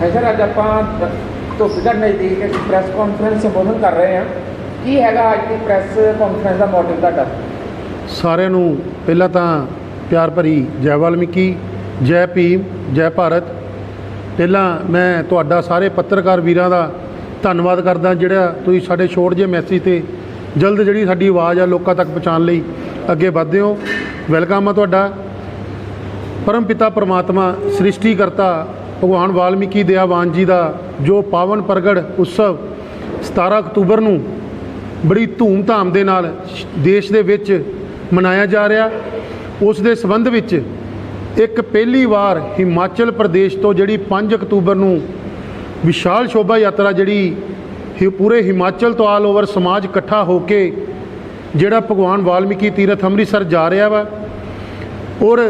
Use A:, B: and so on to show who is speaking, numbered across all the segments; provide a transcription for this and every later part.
A: ਹੈ ਸਰ, ਅੱਜ ਆਪਾਂ ਧੁੱਪਗੜ ਨਜ਼ਦੀਕ ਇੱਕ ਪ੍ਰੈਸ ਕਾਨਫਰੰਸ ਸੰਬੋਧਨ ਕਰ ਰਹੇ ਹਾਂ। ਕੀ ਹੈਗਾ ਅੱਜ ਦੀ ਪ੍ਰੈਸ ਕਾਨਫਰੰਸ ਦਾ ਮੋਟਿਵ ਤੁਹਾਡਾ?
B: ਸਾਰਿਆਂ ਨੂੰ ਪਹਿਲਾਂ ਤਾਂ ਪਿਆਰ ਭਰੀ ਜੈ ਵਾਲਮੀਕੀ, ਜੈ ਭੀਮ, ਜੈ ਭਾਰਤ। ਪਹਿਲਾਂ ਮੈਂ ਤੁਹਾਡਾ ਸਾਰੇ ਪੱਤਰਕਾਰ ਵੀਰਾਂ ਦਾ ਧੰਨਵਾਦ ਕਰਦਾ, ਜਿਹੜਾ ਤੁਸੀਂ ਸਾਡੇ ਛੋਟ ਜਿਹੇ ਮੈਸੇਜ ਤੇ ਜਲਦ ਜਿਹੜੀ ਸਾਡੀ ਆਵਾਜ਼ ਆ ਲੋਕਾਂ ਤੱਕ ਪਹੁੰਚਾਉਣ ਲਈ ਅੱਗੇ ਵਧਦੇ ਹੋ। ਵੈਲਕਮ ਆ ਤੁਹਾਡਾ। ਪਰਮ ਪਿਤਾ ਪਰਮਾਤਮਾ ਸ੍ਰਿਸ਼ਟੀ ਕਰਤਾ ਭਗਵਾਨ ਵਾਲਮੀਕੀ ਦਇਆਵਾਨ ਜੀ ਦਾ ਜੋ ਪਾਵਨ ਪ੍ਰਗਟ ਉਤਸਵ 17 ਅਕਤੂਬਰ ਨੂੰ ਬੜੀ ਧੂਮ-ਧਾਮ ਦੇ ਨਾਲ ਦੇਸ਼ ਦੇ ਵਿੱਚ ਮਨਾਇਆ ਜਾ ਰਿਹਾ, ਉਸ ਦੇ ਸੰਬੰਧ ਵਿੱਚ ਇੱਕ ਪਹਿਲੀ ਵਾਰ ਹਿਮਾਚਲ ਪ੍ਰਦੇਸ਼ ਤੋਂ ਜਿਹੜੀ 5 ਅਕਤੂਬਰ ਨੂੰ ਵਿਸ਼ਾਲ ਸ਼ੋਭਾ ਯਾਤਰਾ ਜਿਹੜੀ ਪੂਰੇ ਹਿਮਾਚਲ ਤੋਂ ਆਲ ਓਵਰ ਸਮਾਜ ਇਕੱਠਾ ਹੋ ਕੇ ਜਿਹੜਾ ਭਗਵਾਨ ਵਾਲਮੀਕੀ ਤੀਰਥ ਅੰਮ੍ਰਿਤਸਰ ਜਾ ਰਿਹਾ ਵਾ ਔਰ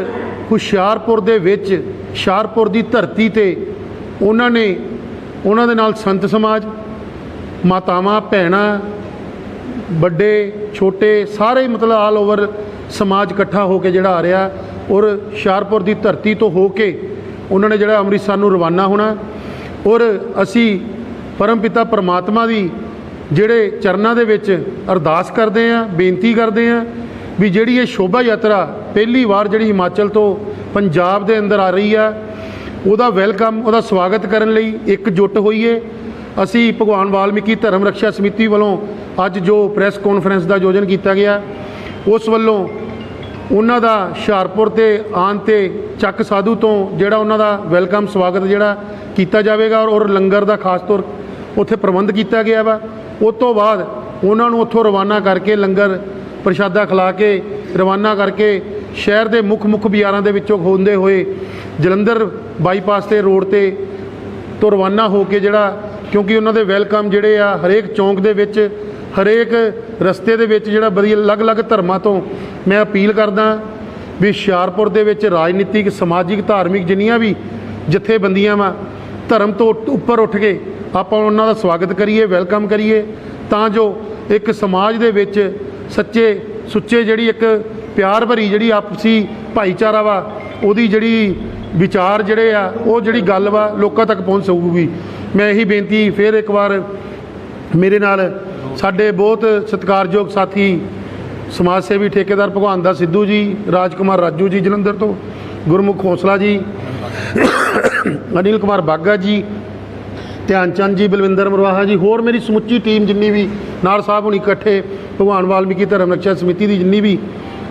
B: ਹੁਸ਼ਿਆਰਪੁਰ ਦੇ ਵਿੱਚ ਹੁਸ਼ਿਆਰਪੁਰ ਦੀ ਧਰਤੀ ਤੇ ਉਹਨਾਂ ਨੇ ਉਹਨਾਂ ਦੇ ਨਾਲ ਸੰਤ ਸਮਾਜ, ਮਾਤਾਵਾਂ, ਭੈਣਾਂ, ਵੱਡੇ, ਛੋਟੇ, ਸਾਰੇ ਮਤਲਬ ਆਲ ਓਵਰ ਸਮਾਜ ਇਕੱਠਾ ਹੋ ਕੇ ਜਿਹੜਾ ਆ ਰਿਹਾ ਔਰ ਹੁਸ਼ਿਆਰਪੁਰ ਦੀ ਧਰਤੀ ਤੋਂ ਹੋ ਕੇ ਉਹਨਾਂ ਨੇ ਜਿਹੜਾ ਅੰਮ੍ਰਿਤਸਰ ਨੂੰ ਰਵਾਨਾ ਹੋਣਾ ਔਰ ਅਸੀਂ ਪਰਮ ਪਿਤਾ ਪਰਮਾਤਮਾ ਦੀ ਜਿਹੜੇ ਚਰਨਾਂ ਦੇ ਵਿੱਚ ਅਰਦਾਸ ਕਰਦੇ ਆਂ ਬੇਨਤੀ ਕਰਦੇ ਆਂ ਵੀ ਜਿਹੜੀ ਇਹ ਸ਼ੋਭਾ ਯਾਤਰਾ ਪਹਿਲੀ ਵਾਰ ਜਿਹੜੀ ਹਿਮਾਚਲ ਤੋਂ ਪੰਜਾਬ ਦੇ ਅੰਦਰ ਆ ਰਹੀ ਆ। ਉਹਦਾ ਵੈਲਕਮ, ਉਹਦਾ ਸਵਾਗਤ ਕਰਨ ਲਈ ਇਕਜੁੱਟ ਹੋਈਏ ਅਸੀਂ ਭਗਵਾਨ ਵਾਲਮੀਕੀ ਧਰਮ ਰੱਖਿਆ ਸਮਿਤੀ ਵੱਲੋਂ ਅੱਜ ਜੋ ਪ੍ਰੈਸ ਕਾਨਫਰੰਸ ਦਾ ਆਯੋਜਨ ਕੀਤਾ ਗਿਆ, ਉਸ ਵੱਲੋਂ ਉਹਨਾਂ ਦਾ ਹੁਸ਼ਿਆਰਪੁਰ ਤੇ ਆਉਣ ਤੇ ਚੱਕ ਸਾਧੂ ਤੋਂ ਜਿਹੜਾ ਉਹਨਾਂ ਦਾ ਵੈਲਕਮ ਸਵਾਗਤ ਜਿਹੜਾ ਕੀਤਾ ਜਾਵੇਗਾ ਔਰ ਲੰਗਰ ਦਾ ਖਾਸ ਤੌਰ ਉੱਥੇ ਪ੍ਰਬੰਧ ਕੀਤਾ ਗਿਆ ਵਾ। ਉਸ ਤੋਂ ਬਾਅਦ ਉਹਨਾਂ ਨੂੰ ਉੱਥੋਂ ਰਵਾਨਾ ਕਰਕੇ ਲੰਗਰ ਪ੍ਰਸ਼ਾਦਾ ਖਿਲਾ ਕੇ ਰਵਾਨਾ ਕਰਕੇ ਸ਼ਹਿਰ ਦੇ ਮੁੱਖ ਮੁੱਖ ਬਾਜ਼ਾਰਾਂ ਦੇ ਵਿੱਚੋਂ ਹੁੰਦੇ ਹੋਏ ਜਲੰਧਰ ਬਾਈਪਾਸ ਤੇ ਰੋਡ ਤੇ ਤੋਂ ਰਵਾਨਾ ਹੋ ਕੇ ਜਿਹੜਾ ਕਿਉਂਕਿ ਉਹਨਾਂ ਦੇ ਵੈਲਕਮ ਜਿਹੜੇ ਆ ਹਰੇਕ ਚੌਂਕ ਦੇ ਵਿੱਚ, ਹਰੇਕ ਰਸਤੇ ਦੇ ਵਿੱਚ ਜਿਹੜਾ ਵਧੀਆ ਅਲੱਗ-ਅਲੱਗ ਧਰਮਾਂ ਤੋਂ ਮੈਂ ਅਪੀਲ ਕਰਦਾ ਵੀ ਹੁਸ਼ਿਆਰਪੁਰ ਦੇ ਵਿੱਚ ਰਾਜਨੀਤਿਕ, ਸਮਾਜਿਕ, ਧਾਰਮਿਕ ਜਿੰਨੀਆਂ ਵੀ ਜਥੇਬੰਦੀਆਂ ਵਾ, ਧਰਮ ਤੋਂ ਉੱਪਰ ਉੱਠ ਕੇ ਆਪਾਂ ਉਹਨਾਂ ਦਾ ਸਵਾਗਤ ਕਰੀਏ, ਵੈਲਕਮ ਕਰੀਏ, ਤਾਂ ਜੋ ਇੱਕ ਸਮਾਜ ਦੇ ਵਿੱਚ ਸੱਚੇ ਸੁੱਚੇ ਜਿਹੜੀ ਇੱਕ ਪਿਆਰ ਭਰੀ ਜਿਹੜੀ ਆਪਸੀ ਭਾਈਚਾਰਾ ਵਾ, ਉਹਦੀ ਜਿਹੜੀ ਵਿਚਾਰ ਜਿਹੜੇ ਆ, ਉਹ ਜਿਹੜੀ ਗੱਲ ਵਾ ਲੋਕਾਂ ਤੱਕ ਪਹੁੰਚ ਸਕੂਗੀ। ਮੈਂ ਇਹੀ ਬੇਨਤੀ ਫਿਰ ਇੱਕ ਵਾਰ ਮੇਰੇ ਨਾਲ ਸਾਡੇ ਬਹੁਤ ਸਤਿਕਾਰਯੋਗ ਸਾਥੀ ਸਮਾਜ ਸੇਵੀ ਠੇਕੇਦਾਰ ਭਗਵਾਨ ਦਾ ਸਿੱਧੂ ਜੀ, ਰਾਜਕੁਮਾਰ ਰਾਜੂ ਜੀ ਜਲੰਧਰ ਤੋਂ, ਗੁਰਮੁਖ ਖੋਸਲਾ ਜੀ, ਅਨਿਲ ਕੁਮਾਰ ਬਾਗਾ ਜੀ ਧਿਆਨ ਚੰਦ ਜੀ, ਬਲਵਿੰਦਰ ਮਰਵਾਹਾ ਜੀ, ਹੋਰ ਮੇਰੀ ਸਮੁੱਚੀ ਟੀਮ ਜਿੰਨੀ ਵੀ ਨਾਲ ਸਾਹਿਬ ਹੁਣ ਇਕੱਠੇ, ਭਗਵਾਨ ਵਾਲਮੀਕੀ ਧਰਮ ਰੱਖਿਆ ਸਮਿਤੀ ਦੀ ਜਿੰਨੀ ਵੀ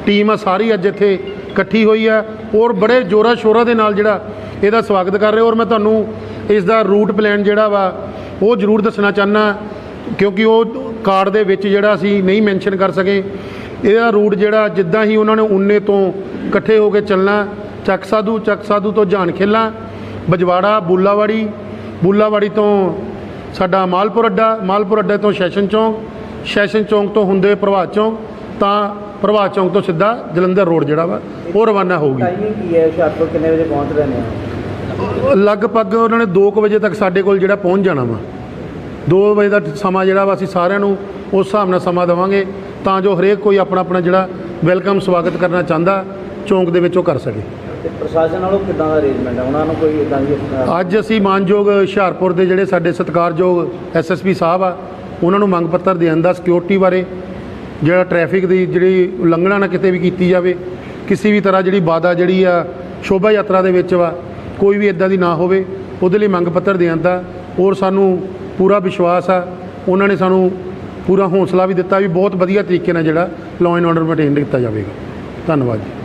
B: ਟੀਮ ਆ ਸਾਰੀ ਅੱਜ ਇੱਥੇ ਇਕੱਠੀ ਹੋਈ ਆ ਔਰ ਬੜੇ ਜੋਰਾ ਸ਼ੋਰਾ ਦੇ ਨਾਲ ਜਿਹੜਾ ਇਹਦਾ ਸਵਾਗਤ ਕਰ ਰਹੇ ਔਰ ਮੈਂ ਤੁਹਾਨੂੰ ਇਸ ਦਾ ਰੂਟ ਪਲਾਨ ਜਿਹੜਾ ਵਾ ਉਹ ਜ਼ਰੂਰ ਦੱਸਣਾ ਚਾਹਨਾ ਕਿਉਂਕਿ ਉਹ ਕਾਰਡ ਦੇ ਵਿੱਚ ਜਿਹੜਾ ਅਸੀਂ ਨਹੀਂ ਮੈਂਸ਼ਨ ਕਰ ਸਕੇ। ਇਹਦਾ ਰੂਟ ਜਿਹੜਾ ਜਿੱਦਾਂ ਹੀ ਉਹਨਾਂ ਨੇ ਉਨੇ ਤੋਂ ਇਕੱਠੇ ਹੋ ਕੇ ਚੱਲਣਾ, ਚੱਕ ਸਾਧੂ ਚੱਕ ਸਾਧੂ ਤੋਂ ਜਾਣ ਖੇਲਾ, ਬਜਵਾੜਾ, ਬੁੱਲਾਵਾੜੀ ਬੁੱਲਾਵਾੜੀ ਤੋਂ ਸਾਡਾ ਮਾਲਪੁਰ ਅੱਡਾ, ਮਾਲਪੁਰ ਅੱਡੇ ਤੋਂ ਸੈਸ਼ਨ ਚੌਂਕ ਸੈਸ਼ਨ ਚੌਂਕ ਤੋਂ ਹੁੰਦੇ ਪ੍ਰਭਾਤ ਚੌਂਕ ਤਾਂ ਪ੍ਰਭਾਤ ਚੌਂਕ ਤੋਂ ਸਿੱਧਾ ਜਲੰਧਰ ਰੋਡ ਜਿਹੜਾ ਵਾ ਉਹ ਰਵਾਨਾ ਹੋਊਗੀ
C: ਟਾਈਮਿੰਗ ਕੀ ਹੈ? ਹੁਸ਼ਿਆਰਪੁਰ ਕਿੰਨੇ ਵਜੇ ਪਹੁੰਚ ਰਹੇ ਨੇ?
B: ਲਗਭਗ ਉਹਨਾਂ ਨੇ 2 ਵਜੇ ਤੱਕ ਸਾਡੇ ਕੋਲ ਜਿਹੜਾ ਪਹੁੰਚ ਜਾਣਾ ਵਾ। 2 ਵਜੇ ਦਾ ਸਮਾਂ ਜਿਹੜਾ ਵਾ ਅਸੀਂ ਸਾਰਿਆਂ ਨੂੰ ਉਸ ਹਿਸਾਬ ਨਾਲ ਸਮਾਂ ਦੇਵਾਂਗੇ ਤਾਂ ਜੋ ਹਰੇਕ ਕੋਈ ਆਪਣਾ ਆਪਣਾ ਜਿਹੜਾ ਵੈਲਕਮ ਸਵਾਗਤ ਕਰਨਾ ਚਾਹੁੰਦਾ ਚੌਂਕ ਦੇ ਵਿੱਚ ਉਹ ਕਰ ਸਕੇ।
C: ਤੇ ਪ੍ਰਸ਼ਾਸਨ ਵੱਲੋਂ ਕਿੱਦਾਂ ਦਾ ਅਰੇਂਜਮੈਂਟ ਹੈ ਉਹਨਾਂ ਨੂੰ ਕੋਈ ਇਦਾਂ ਦੀ
B: ਅੱਜ ਅਸੀਂ ਮਾਨਯੋਗ ਹੁਸ਼ਿਆਰਪੁਰ ਦੇ ਜਿਹੜੇ ਸਾਡੇ ਸਤਿਕਾਰਯੋਗ ਐਸਐਸਪੀ ਸਾਹਿਬ ਆ ਉਹਨਾਂ ਨੂੰ ਮੰਗ ਪੱਤਰ ਦੇਣ ਦਾ ਸਿਕਿਉਰਿਟੀ ਬਾਰੇ ਜਿਹੜਾ ਟ੍ਰੈਫਿਕ ਦੀ ਜਿਹੜੀ ਉਲੰਘਣਾ ਨਾ ਕਿਤੇ ਵੀ ਕੀਤੀ ਜਾਵੇ, ਕਿਸੇ ਵੀ ਤਰ੍ਹਾਂ ਜਿਹੜੀ ਬਾधा ਜਿਹੜੀ ਆ, ਸ਼ੋਭਾ ਯਾਤਰਾ ਦੇ ਵਿੱਚ ਵਾ, ਕੋਈ ਵੀ ਇਦਾਂ ਦੀ ਨਾ ਹੋਵੇ, ਉਹਦੇ ਲਈ ਮੰਗ ਪੱਤਰ ਦੇਣ ਦਾ ਔਰ ਸਾਨੂੰ ਪੂਰਾ ਵਿਸ਼ਵਾਸ ਆ, ਉਹਨਾਂ ਨੇ ਸਾਨੂੰ ਪੂਰਾ ਹੌਸਲਾ ਵੀ ਦਿੱਤਾ ਵੀ ਬਹੁਤ ਵਧੀਆ ਤਰੀਕੇ ਨਾਲ ਜਿਹੜਾ ਲਾਅ ਐਂਡ ਆਰਡਰ ਮੇਨਟੇਨ ਕੀਤਾ ਜਾਵੇਗਾ। ਧੰਨਵਾਦ ਜੀ।